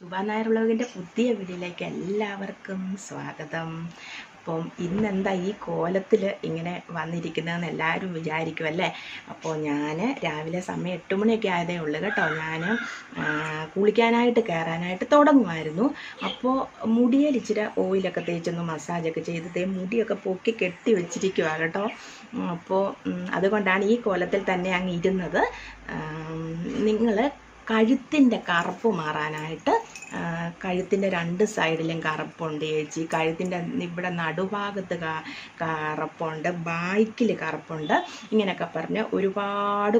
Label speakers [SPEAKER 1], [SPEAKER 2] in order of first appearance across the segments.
[SPEAKER 1] ശുഭ നായർ വ്ളോഗിന്റെ പുതിയ വീഡിയോയിലേക്ക് എല്ലാവർക്കും സ്വാഗതം. അപ്പം ഇന്നെന്താ ഈ കോലത്തിൽ ഇങ്ങനെ വന്നിരിക്കുന്നതെന്ന് എല്ലാവരും വിചാരിക്കും അല്ലേ? അപ്പോൾ ഞാൻ രാവിലെ സമയം എട്ട് മണിയൊക്കെ ആയതേ ഉള്ളൂ കേട്ടോ. ഞാൻ കുളിക്കാനായിട്ട് കയറാനായിട്ട് തുടങ്ങുമായിരുന്നു. അപ്പോൾ മുടിയിൽ ഇച്ചിരി ഓയിലൊക്കെ തേച്ചൊന്ന് മസാജൊക്കെ ചെയ്തതേ മുടിയൊക്കെ പൊക്കി കെട്ടി വെച്ചിരിക്കുക കേട്ടോ. അപ്പോൾ അതുകൊണ്ടാണ് ഈ കോലത്തിൽ തന്നെ അങ്ങ് ഇരുന്നത്. നിങ്ങൾ കഴുത്തിന്റെ കറുപ്പ് മാറാനായിട്ട് കഴുത്തിന്റെ രണ്ട് സൈഡിലും കറുപ്പുണ്ട് ചേച്ചി. കഴുത്തിന്റെ ഇവിടെ നടുഭാഗത്ത് കറുപ്പുണ്ട് ബാക്കിൽ കറുപ്പുണ്ട്. ഇങ്ങനെയൊക്കെ പറഞ്ഞ് ഒരുപാട്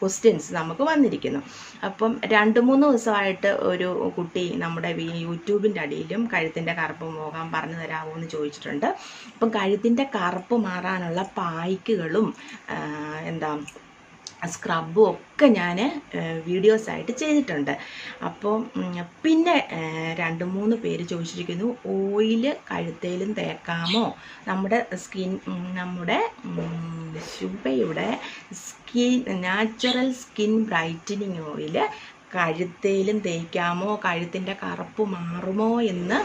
[SPEAKER 1] ക്വസ്റ്റ്യൻസ് നമുക്ക് വന്നിരിക്കുന്നു. അപ്പം രണ്ട് മൂന്ന് ദിവസമായിട്ട് ഒരു കുട്ടി നമ്മുടെ യൂട്യൂബിന്റെ അടിയിലും കഴുത്തിന്റെ കറുപ്പ് പോകാൻ പറഞ്ഞു തരാമോ എന്ന് ചോദിച്ചിട്ടുണ്ട്. അപ്പം കഴുത്തിന്റെ കറുപ്പ് മാറാനുള്ള പായ്ക്കുകളും എന്താ സ്ക്രബും ഒക്കെ ഞാൻ വീഡിയോസായിട്ട് ചെയ്തിട്ടുണ്ട്. അപ്പോൾ പിന്നെ രണ്ട് മൂന്ന് പേര് ചോദിച്ചിരിക്കുന്നു ഓയിൽ കഴുത്തേലും തേക്കാമോ? നമ്മുടെ സ്കിൻ നമ്മുടെ ശുഭയുടെ skin natural skin brightening oil കഴുത്തേലും തേക്കാമോ? കഴുത്തിന്റെ കറുപ്പ് മാറുമോ എന്ന്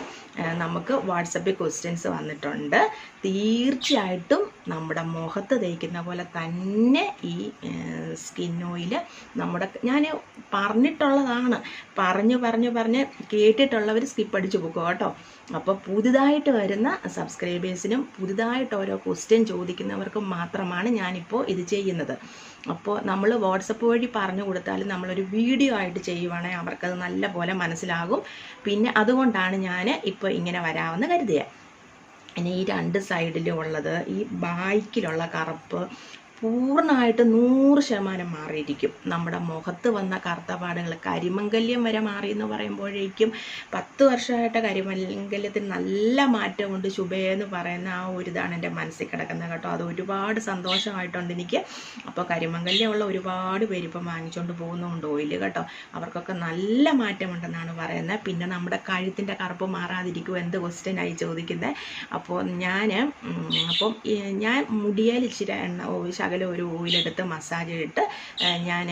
[SPEAKER 1] നമുക്ക് വാട്സപ്പിൽ ക്വസ്റ്റ്യൻസ് വന്നിട്ടുണ്ട്. തീർച്ചയായിട്ടും നമ്മുടെ മുഖത്ത് തേക്കുന്ന പോലെ തന്നെ ഈ സ്കിൻ ഓയിൽ നമ്മുടെ ഞാൻ പറഞ്ഞിട്ടുള്ളതാണ്. പറഞ്ഞ് പറഞ്ഞ് പറഞ്ഞ് കേട്ടിട്ടുള്ളവർ സ്കിപ്പ് അടിച്ചു പോകും കേട്ടോ. അപ്പോൾ പുതുതായിട്ട് വരുന്ന സബ്സ്ക്രൈബേഴ്സിനും പുതുതായിട്ട് ഓരോ ക്വസ്റ്റ്യൻ ചോദിക്കുന്നവർക്കും മാത്രമാണ് ഞാനിപ്പോൾ ഇത് ചെയ്യുന്നത്. അപ്പോൾ നമ്മൾ വാട്സപ്പ് വഴി പറഞ്ഞു കൊടുത്താലും നമ്മളൊരു വീഡിയോ ആയിട്ട് ചെയ്യുവാണെങ്കിൽ അവർക്കത് നല്ല പോലെ മനസ്സിലാകും. പിന്നെ അതുകൊണ്ടാണ് ഞാൻ ഇപ്പോൾ ഇങ്ങനെ വരാമെന്ന് കരുതുക ഇനി ഈ രണ്ട് സൈഡിലും ഉള്ളത് ഈ ബായ്ക്കിലുള്ള കറുപ്പ് പൂർണമായിട്ട് നൂറ് ശതമാനം മാറിയിരിക്കും. നമ്മുടെ മുഖത്ത് വന്ന കറുത്ത പാടുകൾ കരിമംഗല്യം വരെ മാറി എന്ന് പറയുമ്പോഴേക്കും പത്ത് വർഷമായിട്ട് കരിമംഗല്യത്തിന് നല്ല മാറ്റമുണ്ട് ശുഭയെന്ന് പറയുന്ന ആ ഒരു ഇതാണ് എന്റെ മനസ്സിൽ കിടക്കുന്നത് കേട്ടോ. അത് ഒരുപാട് സന്തോഷമായിട്ടുണ്ട് എനിക്ക്. അപ്പോൾ കരിമംഗല്യമുള്ള ഒരുപാട് പേര് ഇപ്പം വാങ്ങിച്ചുകൊണ്ട് പോകുന്നുണ്ട് ഓയിൽ കേട്ടോ. അവർക്കൊക്കെ നല്ല മാറ്റമുണ്ടെന്നാണ് പറയുന്നത്. പിന്നെ നമ്മുടെ കഴുത്തിന്റെ കറുപ്പ് മാറാതിരിക്കും എന്ത് ക്വസ്റ്റ്യനായി ചോദിക്കുന്നത് അപ്പോൾ ഞാൻ അപ്പം ഞാൻ മുടിയാൽ ഇച്ചിരി എണ്ണ ശകലം ഒരു ഓയിലെടുത്ത് മസാജ് ഇട്ട് ഞാൻ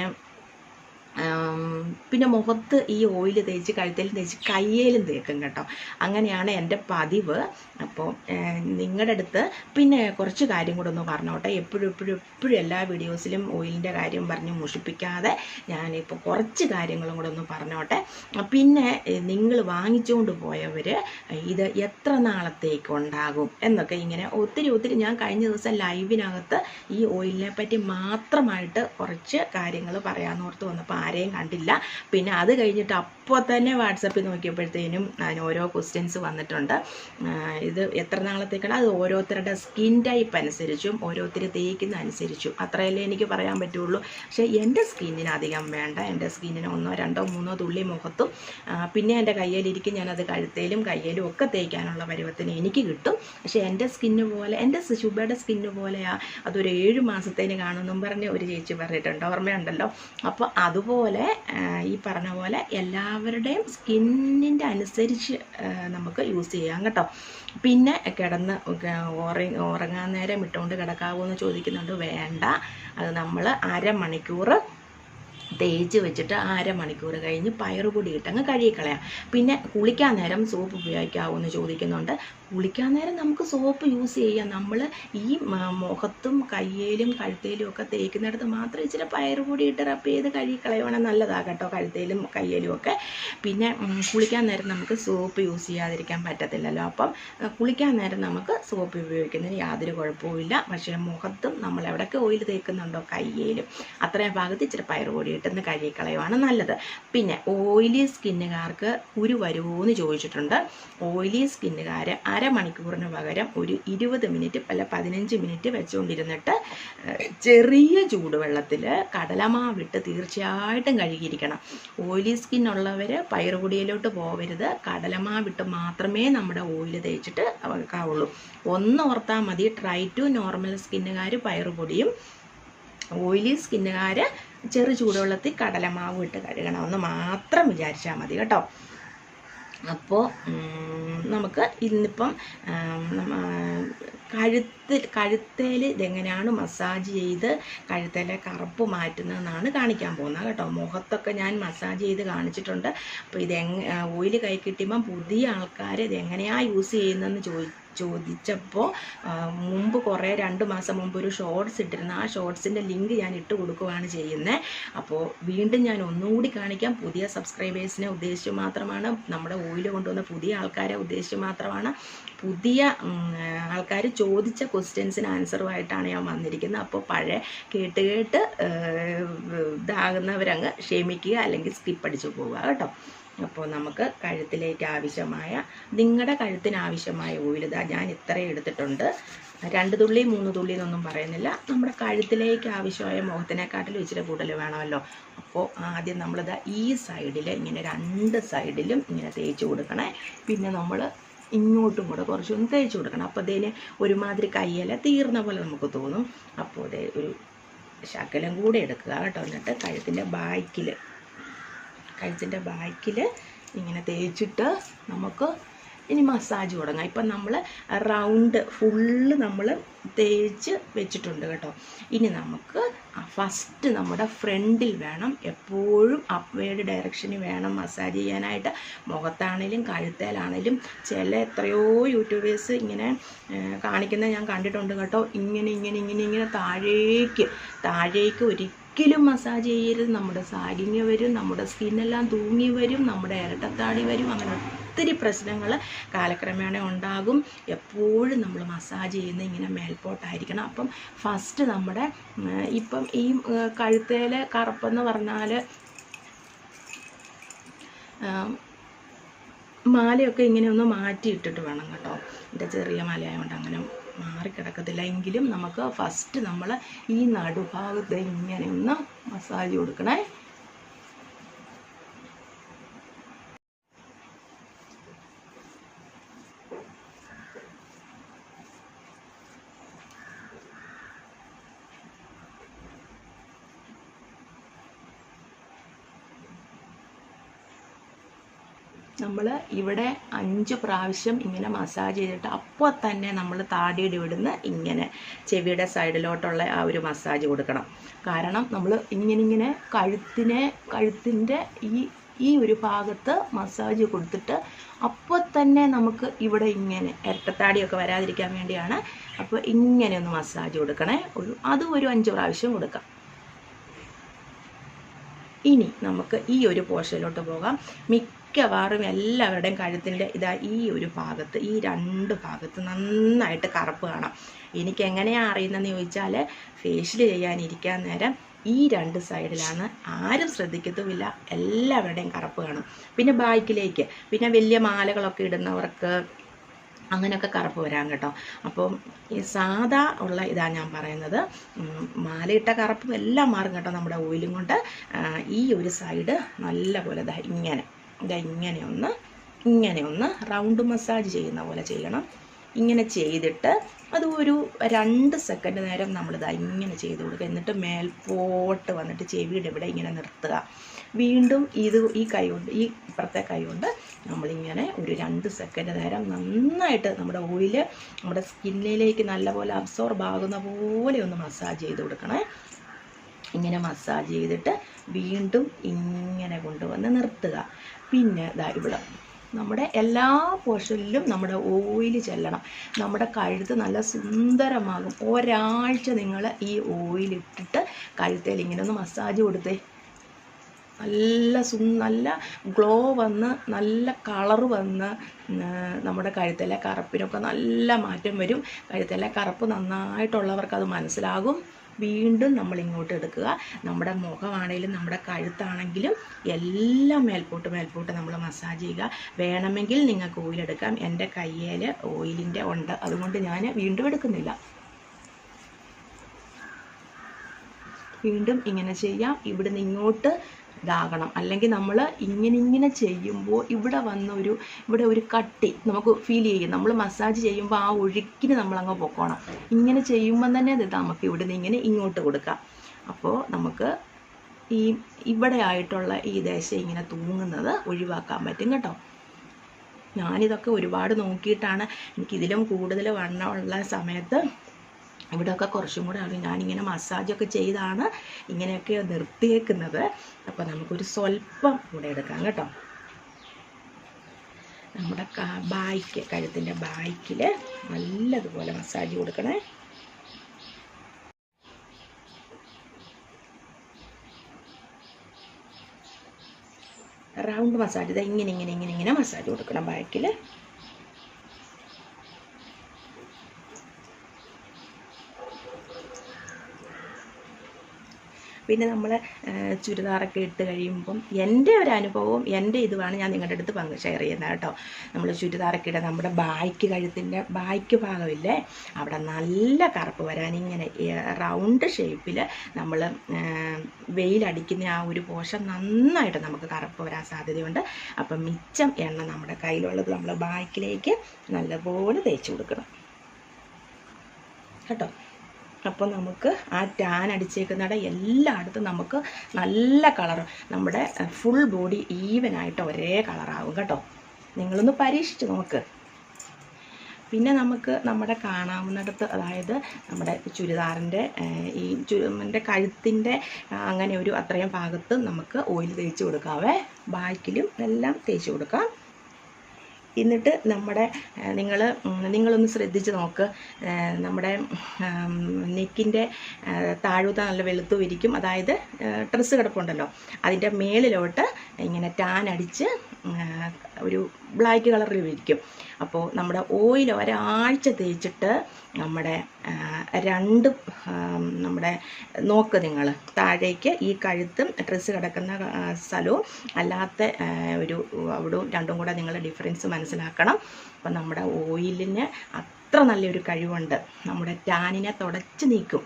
[SPEAKER 1] പിന്നെ മുഖത്ത് ഈ ഓയിൽ തേച്ച് കഴുത്തേലും തേച്ച് കയ്യേലും തേക്കും കേട്ടോ. അങ്ങനെയാണ് എന്റെ പതിവ്. അപ്പോൾ നിങ്ങളുടെ അടുത്ത് പിന്നെ കുറച്ച് കാര്യം കൂടെ ഒന്ന് പറഞ്ഞോട്ടെ. എപ്പോഴും എപ്പോഴും എപ്പോഴും എല്ലാ വീഡിയോസിലും ഓയിലിന്റെ കാര്യം പറഞ്ഞ് മുഷിപ്പിക്കാതെ ഞാനിപ്പോൾ കുറച്ച് കാര്യങ്ങളും കൂടെ ഒന്ന് പറഞ്ഞോട്ടെ. പിന്നെ നിങ്ങൾ വാങ്ങിച്ചുകൊണ്ട് പോയവർ ഇത് എത്ര നാളത്തേക്ക് ഉണ്ടാകും എന്നൊക്കെ ഇങ്ങനെ ഒത്തിരി ഒത്തിരി ഞാൻ കഴിഞ്ഞ ദിവസം ലൈവിനകത്ത് ഈ ഓയിലിനെ പറ്റി മാത്രമായിട്ട് കുറച്ച് കാര്യങ്ങൾ പറയാമെന്നോർത്ത് വന്നപ്പോൾ ആരെയും കണ്ടില്ല. പിന്നെ അത് കഴിഞ്ഞിട്ട് അപ്പോൾ തന്നെ വാട്സപ്പിൽ നോക്കിയപ്പോഴത്തേനും അതിന് ഓരോ ക്വസ്റ്റ്യൻസ് വന്നിട്ടുണ്ട്. ഇത് എത്ര നാളത്തേക്കാണ്? അത് ഓരോരുത്തരുടെ സ്കിൻ ടൈപ്പ് അനുസരിച്ചും ഓരോരുത്തർ തേക്കുന്ന അനുസരിച്ചും. അത്രയല്ലേ എനിക്ക് പറയാൻ പറ്റുള്ളൂ. പക്ഷേ എന്റെ സ്കിന്നിന് അധികം വേണ്ട. എന്റെ സ്കിന്നിന് ഒന്നോ രണ്ടോ മൂന്നോ തുള്ളി മുഖത്തും പിന്നെ എന്റെ കയ്യിലിരിക്കും. ഞാനത് കഴുത്തേലും കയ്യിലും ഒക്കെ തേക്കാനുള്ള പരുവത്തിന് എനിക്ക് കിട്ടും. പക്ഷേ എന്റെ സ്കിന്ന് പോലെ എന്റെ ശുഭയുടെ സ്കിന്ന് പോലെയാണ് അതൊരു ഏഴ് മാസത്തേന് കാണുമെന്നും പറഞ്ഞ് ഒരു ചേച്ചി പറഞ്ഞിട്ടുണ്ട്. ഓർമ്മയുണ്ടല്ലോ? അപ്പോൾ അതുപോലെ ആ, ഈ പറഞ്ഞ പോലെ എല്ലാവരുടെയും സ്കിന്നിന്റെ അനുസരിച്ച് നമുക്ക് യൂസ് ചെയ്യാം കേട്ടോ. പിന്നെ കിടന്ന് ഉറ ഉറങ്ങാൻ നേരം ഇട്ടുകൊണ്ട് കിടക്കാവോ എന്ന് ചോദിക്കുന്നുണ്ട്. വേണ്ട. അത് നമ്മൾ അരമണിക്കൂർ തേച്ച് വെച്ചിട്ട് അരമണിക്കൂർ കഴിഞ്ഞ് പയറുപൊടി ഇട്ട് അങ്ങ് കഴുകിക്കളയാം. പിന്നെ കുളിക്കാൻ നേരം സോപ്പ് ഉപയോഗിക്കാവോ എന്ന് ചോദിക്കുന്നുണ്ട്. കുളിക്കാൻ നേരം നമുക്ക് സോപ്പ് യൂസ് ചെയ്യാം. നമ്മൾ ഈ മുഖത്തും കയ്യിലും കഴുത്തേലും ഒക്കെ തേക്കുന്നിടത്ത് മാത്രം ഇച്ചിരി പയറുപൊടി ഇട്ട് റപ്പ് ചെയ്ത് കഴുകിക്കളയുവാണെങ്കിൽ നല്ലതാണ് കേട്ടോ കഴുത്തേലും കയ്യിലും ഒക്കെ. പിന്നെ കുളിക്കാൻ നേരം നമുക്ക് സോപ്പ് യൂസ് ചെയ്യാതിരിക്കാൻ പറ്റത്തില്ലല്ലോ. അപ്പം കുളിക്കാൻ നേരം നമുക്ക് സോപ്പ് ഉപയോഗിക്കുന്നതിന് യാതൊരു കുഴപ്പവും ഇല്ല പക്ഷേ മുഖത്തും നമ്മൾ എവിടെയൊക്കെ ഓയിൽ തേക്കുന്നുണ്ടോ കയ്യിലും അത്രയും ഭാഗത്ത് ഇച്ചിരി പയറുപൊടി ഇട്ടെന്ന് കഴുകിക്കളയുവാണ് നല്ലത്. പിന്നെ ഓയിലി സ്കിന്നുകാർക്ക് ഒരു വരുമോ എന്ന് ചോദിച്ചിട്ടുണ്ട്. ഓയിലി സ്കിന്നുകാർ അരമണിക്കൂറിന് പകരം ഒരു ഇരുപത് മിനിറ്റ് അല്ല പതിനഞ്ച് മിനിറ്റ് വെച്ചുകൊണ്ടിരുന്നിട്ട് ചെറിയ ചൂടുവെള്ളത്തിൽ കടലമാവിട്ട് തീർച്ചയായിട്ടും കഴുകിയിരിക്കണം. ഓയിലി സ്കിൻ ഉള്ളവർ പയറുപൊടിയിലോട്ട് പോവരുത്. കടലമാവിട്ട് മാത്രമേ നമ്മുടെ ഓയിൽ തേച്ചിട്ട് വെക്കാവുള്ളൂ. ഒന്ന് ഓർത്താൽ മതി ട്രൈ ടു നോർമൽ സ്കിന്നുകാർ പയറുപൊടിയും ഓയിലി സ്കിന്നുകാർ ചെറു ചൂടുവെള്ളത്തിൽ കടലമാവ് ഇട്ട് കഴുകണമെന്ന് മാത്രം വിചാരിച്ചാൽ മതി കേട്ടോ. അപ്പോൾ നമുക്ക് ഇന്നിപ്പം കഴുത്ത് കഴുത്തിൽ ഇതെങ്ങനെയാണ് മസാജ് ചെയ്ത് കഴുത്തേലെ കറുപ്പ് മാറ്റുന്നതെന്നാണ് കാണിക്കാൻ പോകുന്നത് കേട്ടോ. മുഖത്തൊക്കെ ഞാൻ മസാജ് ചെയ്ത് കാണിച്ചിട്ടുണ്ട്. അപ്പോൾ ഇത് ഓയിൽ കൈ കിട്ടുമ്പം പുതിയ ആൾക്കാർ ഇതെങ്ങനെയാണ് യൂസ് ചെയ്യുന്നതെന്ന് ചോദി ചോദിച്ചപ്പോൾ മുമ്പ് കുറേ രണ്ട് മാസം മുമ്പ് ഒരു ഷോർട്സ് ഇട്ടിരുന്നു. ആ ഷോർട്സിന്റെ ലിങ്ക് ഞാൻ ഇട്ട് കൊടുക്കുകയാണ് ചെയ്യുന്നത് അപ്പോൾ വീണ്ടും ഞാൻ ഒന്നുകൂടി കാണിക്കാം. പുതിയ സബ്സ്ക്രൈബേഴ്സിനെ ഉദ്ദേശിച്ച് മാത്രമാണ് നമ്മുടെ ഓയിൽ കൊണ്ടുവന്ന പുതിയ ആൾക്കാരെ ഉദ്ദേശിച്ച് മാത്രമാണ് പുതിയ ആൾക്കാർ ചോദിച്ച ക്വസ്റ്റ്യൻസിന് ആൻസറുമായിട്ടാണ് ഞാൻ വന്നിരിക്കുന്നത്. അപ്പോൾ പഴയ കേട്ട് കേട്ട് ഇതാകുന്നവരങ്ങ് ക്ഷമിക്കുക അല്ലെങ്കിൽ സ്കിപ്പ് അടിച്ചു പോവുക കേട്ടോ. അപ്പോൾ നമുക്ക് കഴുത്തിലേക്ക് ആവശ്യമായ നിങ്ങളുടെ കഴുത്തിന് ആവശ്യമായ ഇതാ ഞാൻ ഇത്രയും എടുത്തിട്ടുണ്ട്. രണ്ട് തുള്ളി മൂന്ന് തുള്ളി എന്നൊന്നും പറയുന്നില്ല. നമ്മുടെ കഴുത്തിലേക്ക് ആവശ്യമായ മുഖത്തിനെക്കാട്ടിലും ഇച്ചിരി കൂടുതൽ വേണമല്ലോ. അപ്പോൾ ആദ്യം നമ്മളിത് ഈ സൈഡിൽ ഇങ്ങനെ രണ്ട് സൈഡിലും ഇങ്ങനെ തേച്ച് കൊടുക്കണേ. പിന്നെ നമ്മൾ ഇങ്ങോട്ടും കൂടെ കുറച്ചൊന്ന് തേച്ച് കൊടുക്കണം. അപ്പോൾ അതിന് ഒരുമാതിരി കയ്യില തീർന്ന പോലെ നമുക്ക് തോന്നും. അപ്പോൾ അതേ ഒരു ശകലം കൂടെ എടുക്കുക കേട്ടോ. എന്നിട്ട് കഴുത്തിന്റെ ബാക്കിൽ കഴുത്തിന്റെ ബാക്കിൽ ഇങ്ങനെ തേച്ചിട്ട് നമുക്ക് ഇനി മസാജ് തുടങ്ങാം. ഇപ്പം നമ്മൾ റൗണ്ട് ഫുള്ള് നമ്മൾ തേച്ച് വെച്ചിട്ടുണ്ട് കേട്ടോ. ഇനി നമുക്ക് ഫസ്റ്റ് നമ്മുടെ ഫ്രണ്ടിൽ വേണം എപ്പോഴും അപ്വേഡ് ഡയറക്ഷനിൽ വേണം മസാജ് ചെയ്യാനായിട്ട്. മുഖത്താണേലും കഴുത്തേലാണേലും ചില എത്രയോ യൂട്യൂബേഴ്സ് ഇങ്ങനെ കാണിക്കുന്നത് ഞാൻ കണ്ടിട്ടുണ്ട് കേട്ടോ. ഇങ്ങനെ ഇങ്ങനെ ഇങ്ങനെ ഇങ്ങനെ താഴേക്ക് താഴേക്ക് ഒരിക്കലും മസാജ് ചെയ്യരുത്. നമ്മുടെ സാരിങ്ങ വരും നമ്മുടെ സ്കിന്നെല്ലാം തൂങ്ങി വരും നമ്മുടെ ഇരട്ടത്താടി വരും. അങ്ങനെ ഒത്തിരി പ്രശ്നങ്ങൾ കാലക്രമേണ ഉണ്ടാകും. എപ്പോഴും നമ്മൾ മസാജ് ചെയ്യുന്ന ഇങ്ങനെ മേൽപോട്ടായിരിക്കണം. അപ്പം ഫസ്റ്റ് നമ്മുടെ ഇപ്പം ഈ കഴുത്തേലെ കറുപ്പെന്ന് പറഞ്ഞാൽ മാലയൊക്കെ ഇങ്ങനെ ഒന്ന് മാറ്റിയിട്ടിട്ട് വേണം കേട്ടോ. എന്റെ ചെറിയ മലയായതുകൊണ്ട് അങ്ങനെ മാറിക്കിടക്കത്തില്ല. എങ്കിലും നമുക്ക് ഫസ്റ്റ് നമ്മൾ ഈ നടുഭാഗത്ത് ഇങ്ങനെ ഒന്ന് മസാജ് കൊടുക്കണേ. നമ്മൾ ഇവിടെ അഞ്ച് പ്രാവശ്യം ഇങ്ങനെ മസാജ് ചെയ്തിട്ട് അപ്പോൾ തന്നെ നമ്മൾ താടിയുടെ ഇവിടുന്ന് ഇങ്ങനെ ചെവിയുടെ സൈഡിലോട്ടുള്ള ആ ഒരു മസാജ് കൊടുക്കണം. കാരണം നമ്മൾ ഇങ്ങനെ ഇങ്ങനെ കഴുത്തിനെ കഴുത്തിന്റെ ഈ ഈ ഒരു ഭാഗത്ത് മസാജ് കൊടുത്തിട്ട് അപ്പോൾ തന്നെ നമുക്ക് ഇവിടെ ഇങ്ങനെ ഇരട്ടത്താടിയൊക്കെ വരാതിരിക്കാൻ വേണ്ടിയാണ്. അപ്പോൾ ഇങ്ങനെ ഒന്ന് മസാജ് കൊടുക്കണേ. ഒരു അതും ഒരു അഞ്ച് പ്രാവശ്യം കൊടുക്കാം. ഇനി നമുക്ക് ഈ ഒരു പോർഷനിലോട്ട് പോകാം. മിക്കവാറും എല്ലാവരുടെയും കഴുത്തിന്റെ ഇതാ ഈ ഒരു ഭാഗത്ത് ഈ രണ്ട് ഭാഗത്ത് നന്നായിട്ട് കറുപ്പ് കാണാം. എനിക്ക് എങ്ങനെയാണ് അറിയുന്നതെന്ന് ചോദിച്ചാൽ ഫേഷ്യൽ ചെയ്യാനിരിക്കാൻ നേരം ഈ രണ്ട് സൈഡിലാണ് ആരും ശ്രദ്ധിക്കത്തുമില്ല എല്ലാവരുടെയും കറുപ്പ് കാണും. പിന്നെ ബാക്കിലേക്ക് പിന്നെ വലിയ മാലകളൊക്കെ ഇടുന്നവർക്ക് അങ്ങനെയൊക്കെ കറുപ്പ് വരാം കേട്ടോ. അപ്പോൾ ഈ സാധാ ഉള്ള ഇതാ ഞാൻ പറയുന്നത്. മാലയിട്ട കറുപ്പും എല്ലാം മാറും കേട്ടോ നമ്മുടെ ഓയിലും കൊണ്ട്. ഈ ഒരു സൈഡ് നല്ല പോലെ ഇങ്ങനെ ഇതാ ഇങ്ങനെ ഒന്ന് ഇങ്ങനെ ഒന്ന് റൗണ്ട് മസാജ് ചെയ്യുന്ന പോലെ ചെയ്യണം. ഇങ്ങനെ ചെയ്തിട്ട് അത് ഒരു രണ്ട് സെക്കൻഡ് നേരം നമ്മളിതാ ഇങ്ങനെ ചെയ്ത് കൊടുക്കുക. എന്നിട്ട് മേൽപോട്ട് വന്നിട്ട് ചെവിയുടെ ഇവിടെ ഇങ്ങനെ നിർത്തുക. വീണ്ടും ഇത് ഈ കൈ കൊണ്ട് ഈ ഇപ്പുറത്തെ കൈ കൊണ്ട് നമ്മളിങ്ങനെ ഒരു രണ്ട് സെക്കൻഡ് നേരം നന്നായിട്ട് നമ്മുടെ ഓയിൽ നമ്മുടെ സ്കിന്നിലേക്ക് നല്ലപോലെ അബ്സോർബ് ആകുന്ന പോലെ ഒന്ന് മസാജ് ചെയ്ത് കൊടുക്കണേ. ഇങ്ങനെ മസാജ് ചെയ്തിട്ട് വീണ്ടും ഇങ്ങനെ കൊണ്ടുവന്ന് നിർത്തുക. പിന്നെ ഇതാ ഇവിടെ നമ്മുടെ എല്ലാ പോർഷനിലും നമ്മുടെ ഓയിൽ ചെല്ലണം. നമ്മുടെ കഴുത്ത് നല്ല സുന്ദരമാകും. ഒരാഴ്ച നിങ്ങൾ ഈ ഓയിൽ ഇട്ടിട്ട് കഴുത്തേൽ ഇങ്ങനെ ഒന്ന് മസാജ് കൊടുത്തേ. നല്ല സു നല്ല ഗ്ലോ വന്ന് നല്ല കളറ് വന്ന് നമ്മുടെ കഴുത്തിലെ കറുപ്പിനൊക്കെ നല്ല മാറ്റം വരും. കഴുത്തിലെ കറുപ്പ് നന്നായിട്ടുള്ളവർക്ക് അത് മനസ്സിലാകും. വീണ്ടും നമ്മൾ ഇങ്ങോട്ട് എടുക്കുക നമ്മുടെ മുഖമാണെങ്കിലും നമ്മുടെ കഴുത്താണെങ്കിലും എല്ലാം മേൽപോട്ട് മേൽപോട്ട് നമ്മൾ മസാജ് ചെയ്യുക. വേണമെങ്കിൽ നിങ്ങൾക്ക് ഓയിലെടുക്കാം. എന്റെ കയ്യിൽ ഓയിലിന്റെ ഉണ്ട്. അതുകൊണ്ട് ഞാൻ വീണ്ടും എടുക്കുന്നില്ല. വീണ്ടും ഇങ്ങനെ ചെയ്യാം. ഇവിടുന്ന് ഇങ്ങോട്ട് ഇതാകണം. അല്ലെങ്കിൽ നമ്മൾ ഇങ്ങനെ ഇങ്ങനെ ചെയ്യുമ്പോൾ ഇവിടെ വന്ന ഒരു ഇവിടെ ഒരു കട്ടി നമുക്ക് ഫീൽ ചെയ്യും. നമ്മൾ മസാജ് ചെയ്യുമ്പോൾ ആ ഒഴുക്കിന് നമ്മളങ്ങ് പൊക്കോണം. ഇങ്ങനെ ചെയ്യുമ്പോൾ തന്നെ ഇത് നമുക്ക് ഇവിടെ നിന്ന് ഇങ്ങനെ ഇങ്ങോട്ട് കൊടുക്കാം. അപ്പോൾ നമുക്ക് ഈ ഇവിടെ ആയിട്ടുള്ള ഈ ദേശം ഇങ്ങനെ തൂങ്ങുന്നത് ഒഴിവാക്കാൻ പറ്റും കേട്ടോ. ഞാനിതൊക്കെ ഒരുപാട് നോക്കിയിട്ടാണ് എനിക്കിതിലും കൂടുതൽ വണ്ണമുള്ള സമയത്ത് ഇവിടെയൊക്കെ കുറച്ചും കൂടെ ആണ് ഞാനിങ്ങനെ മസാജൊക്കെ ചെയ്താണ് ഇങ്ങനെയൊക്കെ നിർത്തിയേക്കുന്നത്. അപ്പോൾ നമുക്കൊരു സ്വല്പം കൂടെ എടുക്കാം കേട്ടോ. നമ്മുടെ ബായ്ക്ക് കഴുത്തിന്റെ ബായ്ക്കിൽ നല്ലതുപോലെ മസാജ് കൊടുക്കണേ. Round massage. ഇതാ ഇങ്ങനെ ഇങ്ങനെ ഇങ്ങനെ ഇങ്ങനെ മസാജ് കൊടുക്കണം ബാക്കിൽ പിന്നെ നമ്മൾ ചുരിദാറൊക്കെ ഇട്ട് കഴിയുമ്പം എന്റെ ഒരു അനുഭവവും എന്റെ ഇതുമാണ് ഞാൻ നിങ്ങളുടെ അടുത്ത് പങ്ക് ഷെയർ ചെയ്യുന്നത് കേട്ടോ. നമ്മൾ ചുരിദാറൊക്കെ ഇടുക നമ്മുടെ ബായ്ക്ക് കഴുത്തിന്റെ ബായ്ക്ക് ഭാഗമില്ലേ? അവിടെ നല്ല കറുപ്പ് വരാൻ ഇങ്ങനെ റൗണ്ട് ഷേപ്പിൽ നമ്മൾ വെയിലടിക്കുന്ന ആ ഒരു പോഷൻ നന്നായിട്ട് നമുക്ക് കറുപ്പ് വരാൻ സാധ്യതയുണ്ട്. അപ്പം മിച്ചം എണ്ണ നമ്മുടെ കയ്യിലുള്ളത് നമ്മൾ ബായ്ക്കിലേക്ക് നല്ലപോലെ തേച്ച് കൊടുക്കണം. കേട്ടോ? അപ്പോൾ നമുക്ക് ആ ടാൻ അടിച്ചേക്കുന്നിട എല്ലായിടത്തും നമുക്ക് നല്ല കളർ നമ്മുടെ ഫുൾ ബോഡി ഈവനായിട്ട് ഒരേ കളറാവും കേട്ടോ. നിങ്ങളൊന്ന് പരീക്ഷിച്ച് നോക്ക്. പിന്നെ നമുക്ക് നമ്മുടെ കാണാവുന്നിടത്ത് അതായത് നമ്മുടെ ചുരിദാറിന്റെ ഈ ചുരിന്റെ കഴുത്തിന്റെ അങ്ങനെ ഒരു അത്രയും ഭാഗത്ത് നമുക്ക് ഓയിൽ തേച്ച് കൊടുക്കാവേ ബാക്കിലും എല്ലാം തേച്ച് കൊടുക്കാം. എന്നിട്ട് നമ്മുടെ നിങ്ങൾ നിങ്ങളൊന്ന് ശ്രദ്ധിച്ച് നോക്ക്. നമ്മുടെ നെക്കിന്റെ താഴുത നല്ല വെളുത്തു ഇരിക്കും അതായത് ഡ്രസ്സ് കിടപ്പുണ്ടല്ലോ. അതിന്റെ മേളിലോട്ട് ഇങ്ങനെ ടാൻ അടിച്ച് ഒരു ബ്ലാക്ക് കളറിൽ ഇരിക്കും അപ്പോൾ നമ്മുടെ ഓയിൽ ഒരാഴ്ച തേച്ചിട്ട് നമ്മുടെ രണ്ട് നമ്മുടെ നോക്ക് നിങ്ങൾ താഴേക്ക് ഈ കഴുത്തും ഡ്രസ്സ് കിടക്കുന്ന സ്ഥലവും അല്ലാത്ത ഒരു അവിടും രണ്ടും കൂടെ നിങ്ങൾ ഡിഫറൻസ് മനസ്സിലാക്കണം. അപ്പം നമ്മുടെ ഓയിലിന് അത്ര നല്ലൊരു കഴിവുണ്ട്. നമ്മുടെ ടാനിനെ തുടച്ച് നീക്കും.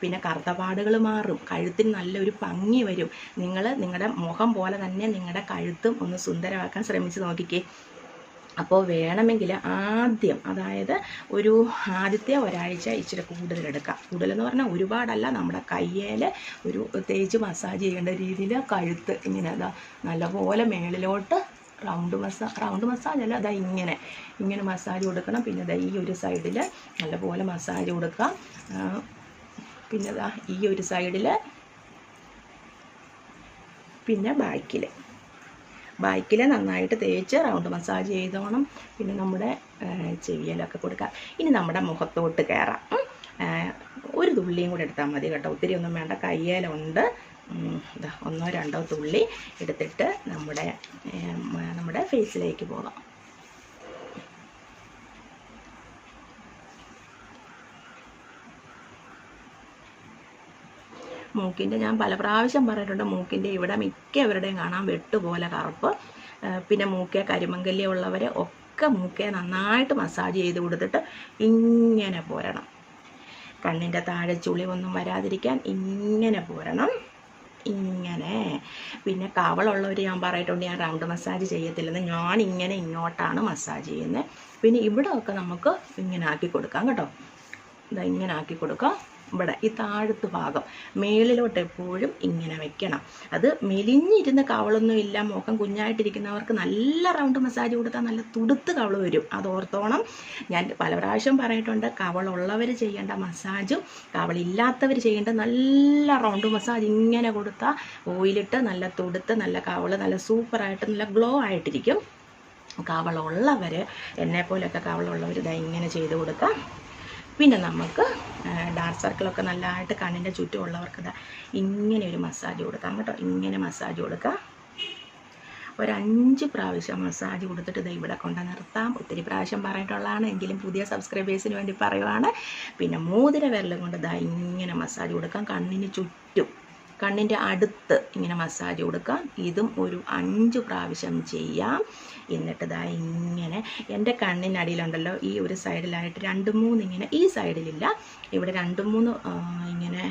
[SPEAKER 1] പിന്നെ കറുത്തപാടുകൾ മാറും. കഴുത്തിന് നല്ലൊരു ഭംഗി വരും. നിങ്ങൾ നിങ്ങളുടെ മുഖം പോലെ തന്നെ നിങ്ങളുടെ കഴുത്തും ഒന്ന് സുന്ദരമാക്കാൻ ശ്രമിച്ച് നോക്കിക്കേ. അപ്പോൾ വേണമെങ്കിൽ ആദ്യം അതായത് ഒരു ആദ്യത്തെ ഒരാഴ്ച ഇച്ചിരി കൂടുതലെടുക്കാം കൂടുതലെന്ന് പറഞ്ഞാൽ ഒരുപാടല്ല നമ്മുടെ കയ്യേൽ ഒരു തേച്ച് മസാജ് ചെയ്യേണ്ട രീതിയിൽ കഴുത്ത് ഇങ്ങനെ അതാ നല്ലപോലെ മേളിലോട്ട് റൗണ്ട് മസാ റൗണ്ട് മസാജ് അല്ല അതാ ഇങ്ങനെ. ഇങ്ങനെ മസാജ് കൊടുക്കണം. പിന്നെ അതാ ഈ ഒരു സൈഡിൽ നല്ലപോലെ മസാജ് കൊടുക്കാം. പിന്നെ അതാ ഈ ഒരു സൈഡിൽ പിന്നെ ബാക്കിൽ ബാക്കിൽ നന്നായിട്ട് തേച്ച് റൗണ്ട് മസാജ് ചെയ്തോണം. പിന്നെ നമ്മുടെ ചെവിയിലൊക്കെ കൊടുക്കാം. ഇനി നമ്മുടെ മുഖത്തോട്ട് കയറാം ഒരു തുള്ളിയും കൂടി എടുത്താൽ മതി കേട്ടോ. ഒത്തിരി ഒന്നും വേണ്ട. കയ്യേലുണ്ട്. ഒന്നോ രണ്ടോ തുള്ളി എടുത്തിട്ട് നമ്മുടെ നമ്മുടെ ഫേസിലേക്ക് പോകാം. മൂക്കിന്റെ ഞാൻ പല പ്രാവശ്യം പറഞ്ഞിട്ടുണ്ട് മൂക്കിന്റെ ഇവിടെ മിക്കവരുടെയും കാണാൻ വെട്ടുപോലെ കറുപ്പ്. പിന്നെ മൂക്കെ കരിമങ്കല്യമുള്ളവരെ ഒക്കെ മൂക്കെ നന്നായിട്ട് മസാജ് ചെയ്ത് കൊടുത്തിട്ട് ഇങ്ങനെ പോരണം. കണ്ണിന്റെ താഴെ ചുളി ഒന്നും വരാതിരിക്കാൻ ഇങ്ങനെ പോരണം. ഇങ്ങനെ. പിന്നെ കവളുള്ളവർ ഞാൻ പറയിട്ടുണ്ട് ഞാൻ റൗണ്ട് മസാജ് ചെയ്യത്തില്ലെന്ന്. ഞാൻ ഇങ്ങനെ ഇങ്ങോട്ടാണ് മസാജ് ചെയ്യുന്നത് പിന്നെ ഇവിടെ ഒക്കെ നമുക്ക് ഇങ്ങനെ ആക്കി കൊടുക്കാം കേട്ടോ. ഇതാ ഇങ്ങനെ ആക്കി കൊടുക്കാം. ഇവിടെ ഈ താഴത്ത് ഭാഗം മേളിലോട്ട് എപ്പോഴും ഇങ്ങനെ വെക്കണം. അത് മെലിഞ്ഞിരുന്ന കവളൊന്നും ഇല്ല മുഖം കുഞ്ഞായിട്ടിരിക്കുന്നവർക്ക് നല്ല റൗണ്ട് മസാജ് കൊടുത്താൽ നല്ല തുടുത്ത് കവൾ വരും. അത് ഓർത്തോണം. ഞാൻ പല പ്രാവശ്യം പറഞ്ഞിട്ടുണ്ട് കവളുള്ളവർ ചെയ്യേണ്ട മസാജും കവളില്ലാത്തവർ ചെയ്യേണ്ട നല്ല റൗണ്ട് മസാജ് ഇങ്ങനെ കൊടുത്താൽ ഓയിലിട്ട് നല്ല തുടുത്ത് നല്ല കവൾ നല്ല സൂപ്പറായിട്ട് നല്ല ഗ്ലോ ആയിട്ടിരിക്കും. കവളുള്ളവർ എന്നെപ്പോലെയൊക്കെ കവളുള്ളവർ ഇതാ ഇങ്ങനെ ചെയ്ത് കൊടുക്കാം പിന്നെ നമുക്ക് ഡാർക്ക് സർക്കിളൊക്കെ നല്ലതായിട്ട് കണ്ണിന്റെ ചുറ്റുമുള്ളവർക്ക് ഇതാ ഇങ്ങനെ ഒരു മസാജ് കൊടുക്കാം കേട്ടോ. ഇങ്ങനെ മസാജ് കൊടുക്കാം. ഒരഞ്ച് പ്രാവശ്യം മസാജ് കൊടുത്തിട്ട് ഇത് ഇവിടെ കൊണ്ട് നിർത്താം. ഒത്തിരി പ്രാവശ്യം പറഞ്ഞിട്ടുള്ളതാണ്. എങ്കിലും പുതിയ സബ്സ്ക്രൈബേഴ്സിന് വേണ്ടി പറയുവാണ്. പിന്നെ മോതിര വിരലും കൊണ്ട് ഇതാ ഇങ്ങനെ മസാജ് കൊടുക്കാം. കണ്ണിന് ചുറ്റും കണ്ണിന്റെ അടുത്ത് ഇങ്ങനെ മസാജ് കൊടുക്കാം. ഇതും ഒരു അഞ്ച് പ്രാവശ്യം ചെയ്യാം. എന്നിട്ട് ഇതാ ഇങ്ങനെ എന്റെ കണ്ണിനടിയിലുണ്ടല്ലോ ഈ ഒരു സൈഡിലായിട്ട് രണ്ട് മൂന്ന് ഇങ്ങനെ ഈ സൈഡിലില്ല. ഇവിടെ രണ്ട് മൂന്ന് ഇങ്ങനെ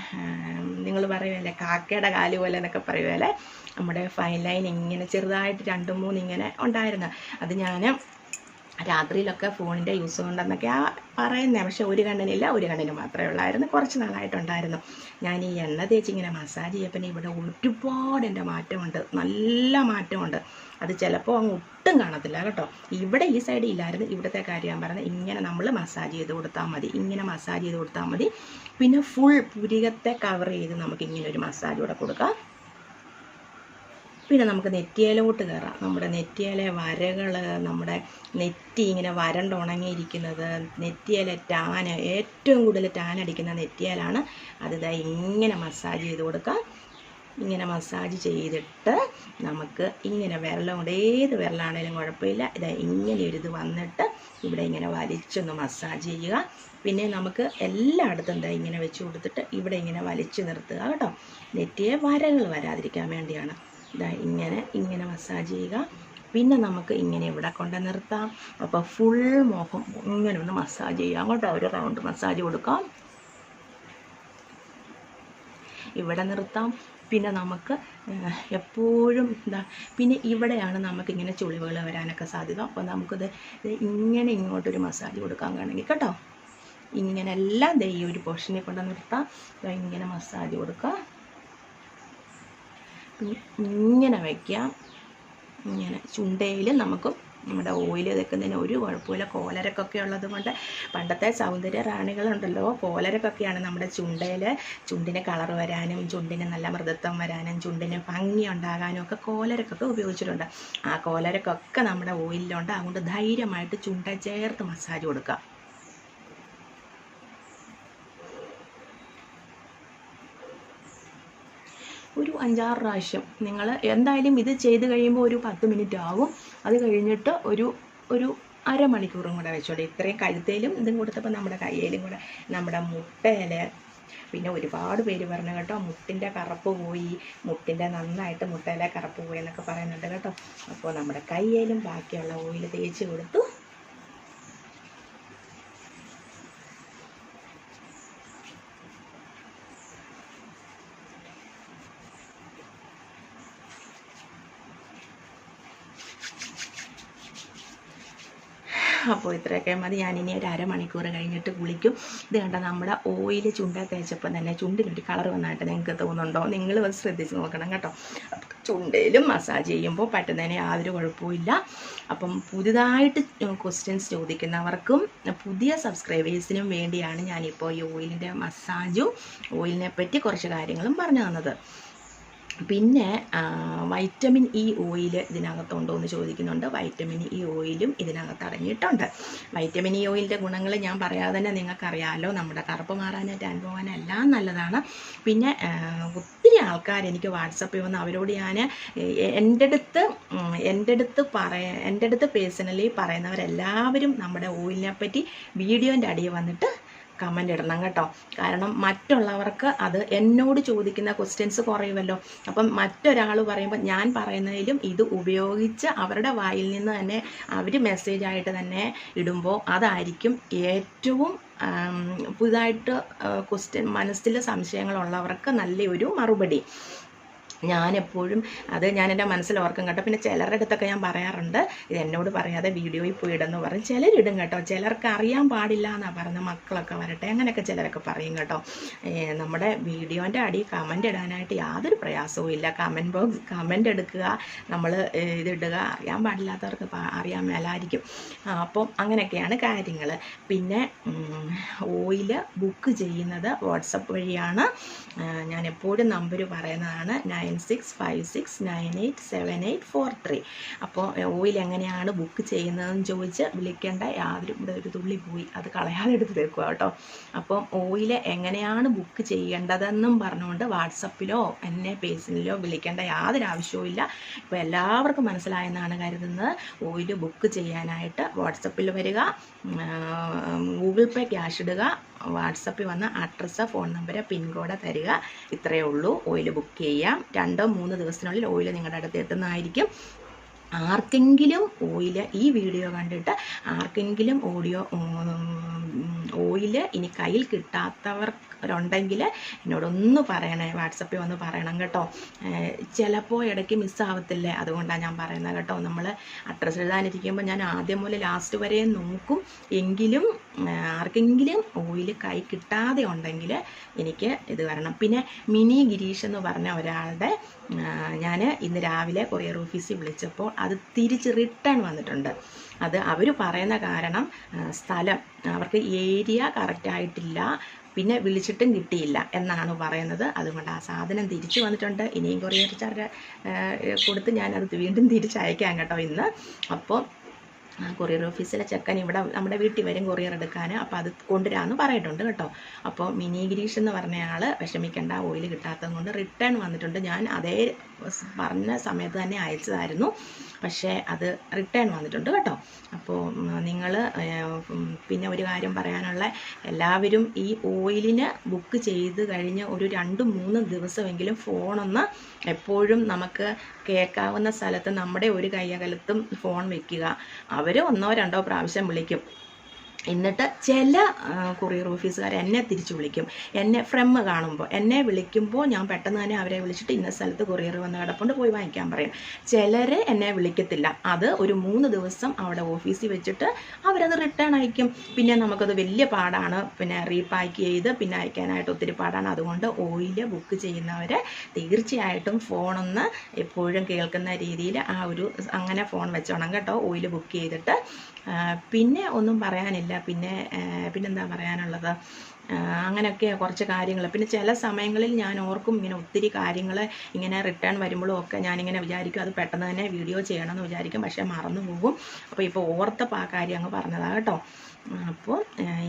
[SPEAKER 1] നിങ്ങൾ പറയുമല്ലേ കാക്കയുടെ കാൽ പോലെ എന്നൊക്കെ പറയുമല്ലേ നമ്മുടെ ഫൈൻ ലൈൻ ഇങ്ങനെ ചെറുതായിട്ട് രണ്ട് മൂന്ന് ഇങ്ങനെ ഉണ്ടായിരുന്നു. അത് ഞാൻ രാത്രിയിലൊക്കെ ഫോണിന്റെ യൂസ് കൊണ്ടെന്നൊക്കെയാ പറയുന്നത് പക്ഷെ ഒരു കണ്ണിനില്ല ഒരു കണ്ണിന് മാത്രമേ ഉള്ളായിരുന്നു. കുറച്ച് നാളായിട്ടുണ്ടായിരുന്നു. ഞാൻ ഈ എണ്ണ തേച്ച് ഇങ്ങനെ മസാജ് ചെയ്യപ്പോൾ ഇവിടെ ഒരുപാട് എന്റെ മാറ്റമുണ്ട്. നല്ല മാറ്റമുണ്ട്. അത് ചിലപ്പോൾ അങ്ങ് ഒട്ടും കാണത്തില്ല കേട്ടോ. ഇവിടെ ഈ സൈഡ് ഇല്ലായിരുന്നു. ഇവിടുത്തെ കാര്യം ഞാൻ പറയുന്നത് ഇങ്ങനെ നമ്മൾ മസാജ് ചെയ്ത് കൊടുത്താൽ മതി. ഇങ്ങനെ മസാജ് ചെയ്ത് കൊടുത്താൽ മതി. പിന്നെ ഫുൾ പുരികത്തെ കവർ ചെയ്ത് നമുക്ക് ഇങ്ങനെ ഒരു മസാജ് കൂടെ കൊടുക്കാം. പിന്നെ നമുക്ക് നെറ്റിയിലോട്ട് കയറാം നമ്മുടെ നെറ്റിയിലെ വരകൾ നമ്മുടെ നെറ്റി ഇങ്ങനെ വരണ്ട് ഉണങ്ങിയിരിക്കുന്നത് നെറ്റിയിലെ ടാൻ ഏറ്റവും കൂടുതൽ ടാൻ അടിക്കുന്ന നെറ്റിയിലാണ്. അത് ഇങ്ങനെ മസാജ് ചെയ്ത് കൊടുക്കാം. ഇങ്ങനെ മസാജ് ചെയ്തിട്ട് നമുക്ക് ഇങ്ങനെ വിരലം കൊണ്ട് ഏത് വിരലാണേലും കുഴപ്പമില്ല. ഇതാ ഇങ്ങനെ ഒരു ഇത് വന്നിട്ട് ഇവിടെ ഇങ്ങനെ വലിച്ചൊന്ന് മസാജ് ചെയ്യുക. പിന്നെ നമുക്ക് എല്ലായിടത്തും എന്താ ഇങ്ങനെ വെച്ച് കൊടുത്തിട്ട് ഇവിടെ ഇങ്ങനെ വലിച്ചു നിർത്തുക കേട്ടോ. നെറ്റിയെ വരകൾ വരാതിരിക്കാൻ വേണ്ടിയാണ്. ഇതാ ഇങ്ങനെ ഇങ്ങനെ മസാജ് ചെയ്യുക. പിന്നെ നമുക്ക് ഇങ്ങനെ ഇവിടെ കൊണ്ട് നിർത്താം. അപ്പോൾ ഫുൾ മുഖം ഇങ്ങനെ ഒന്ന് മസാജ് ചെയ്യാം. കേട്ടോ ഒരു റൗണ്ട് മസാജ് കൊടുക്കാം. ഇവിടെ നിർത്താം. പിന്നെ നമുക്ക് എപ്പോഴും എന്താ പിന്നെ ഇവിടെയാണ് നമുക്ക് ഇങ്ങനെ ചുളിവുകൾ വരാനൊക്കെ സാധ്യത. അപ്പോൾ നമുക്കിത് ഇങ്ങനെ ഇങ്ങോട്ടൊരു മസാജ് കൊടുക്കാൻ വേണമെങ്കിൽ കേട്ടോ. ഇങ്ങനെ എല്ലാം ദേ ഈ ഒരു പോർഷനെ കൊണ്ട് നിർത്താം. ഇങ്ങനെ മസാജ് കൊടുക്കാം പിന്നെ ഇങ്ങനെ വയ്ക്കാം ഇങ്ങനെ ചുണ്ടയിൽ നമുക്ക് നമ്മുടെ ഓയിൽ വെക്കുന്നതിന് ഒരു കുഴപ്പമില്ല. കോലരക്കൊക്കെ ഉള്ളത് കൊണ്ട് പണ്ടത്തെ സൗന്ദര്യ റാണികളുണ്ടല്ലോ. കോലരക്കൊക്കെയാണ് നമ്മുടെ ചുണ്ടയിൽ ചുണ്ടിന് കളർ വരാനും ചുണ്ടിന് നല്ല മൃദുത്വം വരാനും ചുണ്ടിന് ഭംഗി ഉണ്ടാകാനും ഒക്കെ കോലരക്കൊക്കെ ഉപയോഗിച്ചിട്ടുണ്ട്. ആ കോലരക്കൊക്കെ നമ്മുടെ ഓയിലുണ്ട് അതുകൊണ്ട് ധൈര്യമായിട്ട് ചുണ്ട ചേർത്ത് മസാജ് കൊടുക്കുക ഒരു അഞ്ചാറ് പ്രാവശ്യം നിങ്ങൾ എന്തായാലും ഇത് ചെയ്ത് കഴിയുമ്പോൾ ഒരു പത്ത് മിനിറ്റ് ആകും അത് കഴിഞ്ഞിട്ട് ഒരു ഒരു അരമണിക്കൂറും കൂടെ വെച്ചോളൂ. ഇത്രയും കഴുത്തേലും ഇതും കൊടുത്തപ്പോൾ നമ്മുടെ കയ്യിലും കൂടെ നമ്മുടെ മുട്ടയിൽ പിന്നെ ഒരുപാട് പേര് പറഞ്ഞു കേട്ടോ മുട്ടിന്റെ കറുപ്പ് പോയി മുട്ടിന്റെ നന്നായിട്ട് മുട്ടയിലെ കറുപ്പ് പോയി എന്നൊക്കെ പറയുന്നുണ്ട് കേട്ടോ. അപ്പോൾ നമ്മുടെ കയ്യിലും ബാക്കിയുള്ള ഓയിൽ തേച്ച് കൊടുത്തു. അപ്പോൾ ഇത്രയൊക്കെ മതി. ഞാനിനി ഒരു അരമണിക്കൂർ കഴിഞ്ഞിട്ട് കുളിക്കും. ഇത് കണ്ട നമ്മുടെ ഓയിൽ ചുണ്ട തേച്ചപ്പോൾ തന്നെ ചുണ്ടിനൊരു കളർ വന്നായിട്ട് നിങ്ങൾക്ക് തോന്നുന്നുണ്ടോ? നിങ്ങൾ അത് ശ്രദ്ധിച്ച് നോക്കണം കേട്ടോ. ചുണ്ടയിലും മസാജ് ചെയ്യുമ്പോൾ പറ്റുന്നതിന് യാതൊരു കുഴപ്പമില്ല അപ്പം പുതുതായിട്ട് ക്വസ്റ്റ്യൻസ് ചോദിക്കുന്നവർക്കും പുതിയ സബ്സ്ക്രൈബേഴ്സിനും വേണ്ടിയാണ് ഞാനിപ്പോൾ ഈ ഓയിലിന്റെ മസാജും ഓയിലിനെ പറ്റി കുറച്ച് കാര്യങ്ങളും പറഞ്ഞു തന്നത്. പിന്നെ വൈറ്റമിൻ ഇ ഓയിൽ ഇതിനകത്തുണ്ടോ എന്ന് ചോദിക്കുന്നുണ്ട്. വൈറ്റമിൻ ഇ ഓയിലും ഇതിനകത്ത് അടങ്ങിയിട്ടുണ്ട്. വൈറ്റമിൻ ഇ ഓയിലിന്റെ ഗുണങ്ങൾ ഞാൻ പറയാതെ തന്നെ നിങ്ങൾക്കറിയാമല്ലോ നമ്മുടെ കറുപ്പ് മാറാനായിട്ട് അനുഭവം എല്ലാം നല്ലതാണ്. പിന്നെ ഒത്തിരി ആൾക്കാർ എനിക്ക് വാട്സപ്പിൽ വന്ന് അവരോട് ഞാൻ എന്റെ അടുത്ത് എന്റെ അടുത്ത് പറയ എന്റെ അടുത്ത് പേഴ്സണലി പറയുന്നവരെല്ലാവരും നമ്മുടെ ഓയിലിനെ പറ്റി വീഡിയോന്റെ അടിയിൽ വന്നിട്ട് കമന്റ് ഇടണം കേട്ടോ. കാരണം മറ്റുള്ളവർക്ക് അത് എന്നോട് ചോദിക്കുന്ന ക്വസ്റ്റ്യൻസ് കുറയുമല്ലോ. അപ്പം മറ്റൊരാൾ പറയുമ്പോൾ ഞാൻ പറയുന്നതിലും ഇത് ഉപയോഗിച്ച് അവരുടെ വായിൽ നിന്ന് തന്നെ അവർ മെസ്സേജായിട്ട് തന്നെ ഇടുമ്പോൾ അതായിരിക്കും ഏറ്റവും പുതുതായിട്ട് ക്വസ്റ്റ്യൻ മനസ്സിൽ സംശയങ്ങളുള്ളവർക്ക് നല്ലൊരു മറുപടി. ഞാൻ എപ്പോഴും അത് ഞാൻ എന്റെ മനസ്സിൽ ഓർക്കും കേട്ടോ. പിന്നെ ചിലരുടെ അടുത്തൊക്കെ ഞാൻ പറയാറുണ്ട് ഇത് എന്നോട് പറയാതെ വീഡിയോയിൽ പോയി ഇടുന്നു പറയും. ചിലരിടും കേട്ടോ. ചിലർക്ക് അറിയാൻ പാടില്ല എന്നാണ് പറയുന്നത് മക്കളൊക്കെ വരട്ടെ അങ്ങനെയൊക്കെ ചിലരൊക്കെ പറയും കേട്ടോ. നമ്മുടെ വീഡിയോന്റെ അടി കമന്റ് ഇടാനായിട്ട് യാതൊരു പ്രയാസവും ഇല്ല. കമന്റ് ബോക്സ് കമന്റ് എടുക്കുക നമ്മൾ ഇതിടുക അറിയാൻ പാടില്ലാത്തവർക്ക് അറിയാൻ മേലായിരിക്കും. അപ്പം അങ്ങനെയൊക്കെയാണ് കാര്യങ്ങൾ പിന്നെ ഓയിൽ ബുക്ക് ചെയ്യുന്നത് വാട്സപ്പ് വഴിയാണ്. ഞാൻ എപ്പോഴും നമ്പർ പറയുന്നതാണ് nine six five six nine eight seven eight four three. അപ്പോൾ ഓയിൽ എങ്ങനെയാണ് ബുക്ക് ചെയ്യുന്നതെന്ന് ചോദിച്ച് വിളിക്കേണ്ട യാതൊരു ഇവിടെ ഒരു തുള്ളി പോയി. അത് കളയാതെ എടുത്ത് തീർക്കുക കേട്ടോ. അപ്പം ഓയിൽ എങ്ങനെയാണ് ബുക്ക് ചെയ്യേണ്ടതെന്നും പറഞ്ഞുകൊണ്ട് വാട്സപ്പിലോ എന്നെ പേഴ്സണലിലോ വിളിക്കേണ്ട യാതൊരു ആവശ്യവും ഇല്ല. ഇപ്പോൾ എല്ലാവർക്കും മനസ്സിലായെന്നാണ് കരുതുന്നത്. ഓയിൽ ബുക്ക് ചെയ്യാനായിട്ട് വാട്സപ്പിൽ വരിക ഗൂഗിൾ പേ ക്യാഷ് ഇടുക വാട്സപ്പിൽ വന്ന അഡ്രസ്സ് ഫോൺ നമ്പർ പിൻകോഡ് തരിക. ഇത്രയേ ഉള്ളൂ. ഓയിൽ ബുക്ക് ചെയ്യാം. രണ്ടോ മൂന്ന് ദിവസത്തിനുള്ളിൽ ഓയിൽ നിങ്ങളുടെ അടുത്ത് എത്തുന്നതായിരിക്കും. ആർക്കെങ്കിലും ഓയിൽ ഈ വീഡിയോ കണ്ടിട്ട് ആർക്കെങ്കിലും ഓഡിയോ ഓയിൽ ഇനി കയ്യിൽ കിട്ടാത്തവർക്കുണ്ടെങ്കിൽ എന്നോടൊന്ന് പറയണേ വാട്സപ്പിൽ വന്ന് പറയണം കേട്ടോ. ചിലപ്പോൾ ഇടയ്ക്ക് മിസ്സാവത്തില്ലേ അതുകൊണ്ടാണ് ഞാൻ പറയുന്നത് കേട്ടോ. നമ്മൾ അഡ്രസ്സ് എഴുതാനിരിക്കുമ്പോൾ ഞാൻ ആദ്യം മുതൽ ലാസ്റ്റ് വരെ നോക്കും. എങ്കിലും ആർക്കെങ്കിലും ഓയിൽ കൈ കിട്ടാതെ ഉണ്ടെങ്കിൽ എനിക്ക് ഇത് വരണം. പിന്നെ മിനി ഗിരീഷ് എന്ന് പറഞ്ഞ ഒരാളുടെ ഞാൻ ഇന്ന് രാവിലെ കൊറിയർ ഓഫീസിൽ വിളിച്ചപ്പോൾ അത് തിരിച്ച് റിട്ടേൺ വന്നിട്ടുണ്ട്. അത് അവർ പറയുന്ന കാരണം സ്ഥലം. അവർക്ക് ഏരിയ കറക്റ്റായിട്ടില്ല പിന്നെ വിളിച്ചിട്ടും കിട്ടിയില്ല എന്നാണ് പറയുന്നത്. അതുകൊണ്ട് ആ സാധനം തിരിച്ചു വന്നിട്ടുണ്ട്. ഇനിയും കൊറിയർ ചാർജ് കൊടുത്ത് ഞാനത് വീണ്ടും തിരിച്ചയക്കാം കേട്ടോ ഇന്ന്. അപ്പോൾ കൊറിയർ ഓഫീസിലെ ചെക്കൻ ഇവിടെ നമ്മുടെ വീട്ടിൽ വരും കൊറിയർ എടുക്കാൻ. അപ്പോൾ അത് കൊണ്ടുവരാമെന്ന് പറയിട്ടുണ്ട് കേട്ടോ. അപ്പോൾ മിനി ഗിരീഷ് എന്ന് പറഞ്ഞ ആൾ വിഷമിക്കേണ്ട ഓയിൽ കിട്ടാത്തത് കൊണ്ട് റിട്ടേൺ വന്നിട്ടുണ്ട്. ഞാൻ അതേ പറഞ്ഞ സമയത്ത് തന്നെ അയച്ചതായിരുന്നു. പക്ഷേ അത് റിട്ടേൺ വന്നിട്ടുണ്ട് കേട്ടോ. അപ്പോൾ നിങ്ങൾ പിന്നെ ഒരു കാര്യം പറയാനുള്ള എല്ലാവരും ഈ ഓയിലിന് ബുക്ക് ചെയ്ത് കഴിഞ്ഞ് ഒരു രണ്ട് മൂന്ന് ദിവസമെങ്കിലും ഫോണൊന്ന് എപ്പോഴും നമുക്ക് കേൾക്കാവുന്ന സ്ഥലത്ത് നമ്മുടെ ഒരു കൈയകലത്തും ഫോൺ വെക്കുക. അവർ ഒന്നോ രണ്ടോ പ്രാവശ്യം വിളിക്കും. എന്നിട്ട് ചില കൊറിയർ ഓഫീസുകാർ എന്നെ തിരിച്ചു വിളിക്കും. എന്നെ ഫ്രം കാണുമ്പോൾ എന്നെ വിളിക്കുമ്പോൾ ഞാൻ പെട്ടെന്ന് തന്നെ അവരെ വിളിച്ചിട്ട് ഇന്ന സ്ഥലത്ത് കൊറിയർ വന്ന് കിടപ്പുണ്ട് പോയി വാങ്ങിക്കാൻ പറയും. ചിലരെ എന്നെ വിളിക്കത്തില്ല. അത് ഒരു മൂന്ന് ദിവസം അവിടെ ഓഫീസിൽ വെച്ചിട്ട് അവരത് റിട്ടേൺ അയക്കും. പിന്നെ നമുക്കത് വലിയ പാടാണ്. പിന്നെ റീപാക്ക് ചെയ്ത് പിന്നെ അയക്കാനായിട്ട് ഒത്തിരി പാടാണ്. അതുകൊണ്ട് ഓയിൽ ബുക്ക് ചെയ്യുന്നവരെ തീർച്ചയായിട്ടും ഫോണൊന്ന് എപ്പോഴും കേൾക്കുന്ന രീതിയിൽ ആ ഒരു അങ്ങനെ ഫോൺ വെച്ചോണം കേട്ടോ. ഓയിൽ ബുക്ക് ചെയ്തിട്ട് പിന്നെ ഒന്നും പറയാനില്ല. പിന്നെ പിന്നെന്താ പറയാനുള്ളത്? അങ്ങനെയൊക്കെ കുറച്ച് കാര്യങ്ങൾ പിന്നെ ചില സമയങ്ങളിൽ ഞാൻ ഓർക്കും ഇങ്ങനെ ഒത്തിരി കാര്യങ്ങൾ ഇങ്ങനെ റിട്ടേൺ വരുമ്പോഴും ഒക്കെ ഞാനിങ്ങനെ വിചാരിക്കും അത് പെട്ടെന്ന് തന്നെ വീഡിയോ ചെയ്യണം എന്ന് വിചാരിക്കും. പക്ഷേ മറന്നു പോകും. അപ്പോൾ ഇപ്പോൾ ഓർത്തപ്പോൾ ആ കാര്യം അങ്ങ് പറഞ്ഞതാണ് കേട്ടോ. അപ്പോൾ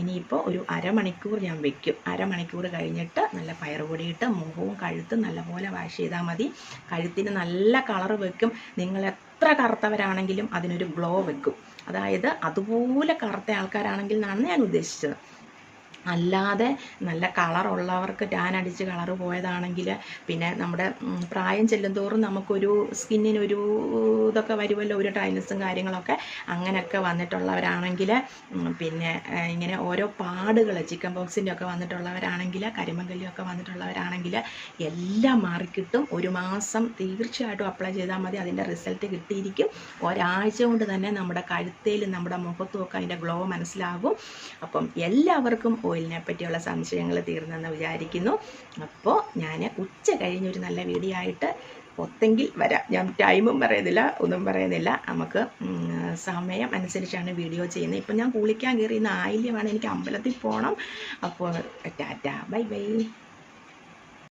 [SPEAKER 1] ഇനിയിപ്പോൾ ഒരു അരമണിക്കൂർ ഞാൻ വെക്കും. അരമണിക്കൂർ കഴിഞ്ഞിട്ട് നല്ല പയറുപൊടിയിട്ട് മുഖവും കഴുത്തും നല്ലപോലെ വാഷ് ചെയ്താൽ മതി. കഴുത്തിന് നല്ല കളർ വെക്കും. നിങ്ങൾ എത്ര കറുത്തവരാണെങ്കിലും അതിനൊരു ഗ്ലോ വെക്കും. അതായത് അതുപോലെ കറുത്ത ആൾക്കാരാണെങ്കിൽ എന്നാണ് ഞാൻ ഉദ്ദേശിച്ചത്. അല്ലാതെ നല്ല കളറുള്ളവർക്ക് ടാൻ അടിച്ച് കളർ പോയതാണെങ്കിൽ പിന്നെ നമ്മുടെ പ്രായം ചെല്ലുന്തോറും നമുക്കൊരു സ്കിന്നിനൊരു ഇതൊക്കെ വരുമല്ലോ ഒരു ടൈനസും കാര്യങ്ങളൊക്കെ അങ്ങനെയൊക്കെ വന്നിട്ടുള്ളവരാണെങ്കിൽ പിന്നെ ഇങ്ങനെ ഓരോ പാടുകൾ ചിക്കൻ ബോക്സിന്റെ ഒക്കെ വന്നിട്ടുള്ളവരാണെങ്കിൽ കരിമങ്കല്ലിയൊക്കെ വന്നിട്ടുള്ളവരാണെങ്കിൽ എല്ലാം മാറിക്കിട്ടും. ഒരു മാസം തീർച്ചയായിട്ടും അപ്ലൈ ചെയ്താൽ മതി അതിന്റെ റിസൾട്ട് കിട്ടിയിരിക്കും. ഒരാഴ്ച കൊണ്ട് തന്നെ നമ്മുടെ കഴുത്തേലും നമ്മുടെ മുഖത്തും ഒക്കെ അതിന്റെ ഗ്ലോ മനസ്സിലാകും. അപ്പം എല്ലാവർക്കും ഓയിലിനെ പറ്റിയുള്ള സംശയങ്ങൾ തീർന്നെന്ന് വിചാരിക്കുന്നു. അപ്പോൾ ഞാൻ ഉച്ച കഴിഞ്ഞൊരു നല്ല വീഡിയോ ആയിട്ട് ഒത്തെങ്കിൽ വരാം. ഞാൻ ടൈമും പറയുന്നില്ല ഒന്നും പറയുന്നില്ല. നമുക്ക് സമയം അനുസരിച്ചാണ് വീഡിയോ ചെയ്യുന്നത്. ഇപ്പം ഞാൻ കുളിക്കാൻ കയറി ഇന്ന് ആയില്യമാണ് എനിക്ക് അമ്പലത്തിൽ പോകണം അപ്പോൾ ടാറ്റ ബൈ ബൈ.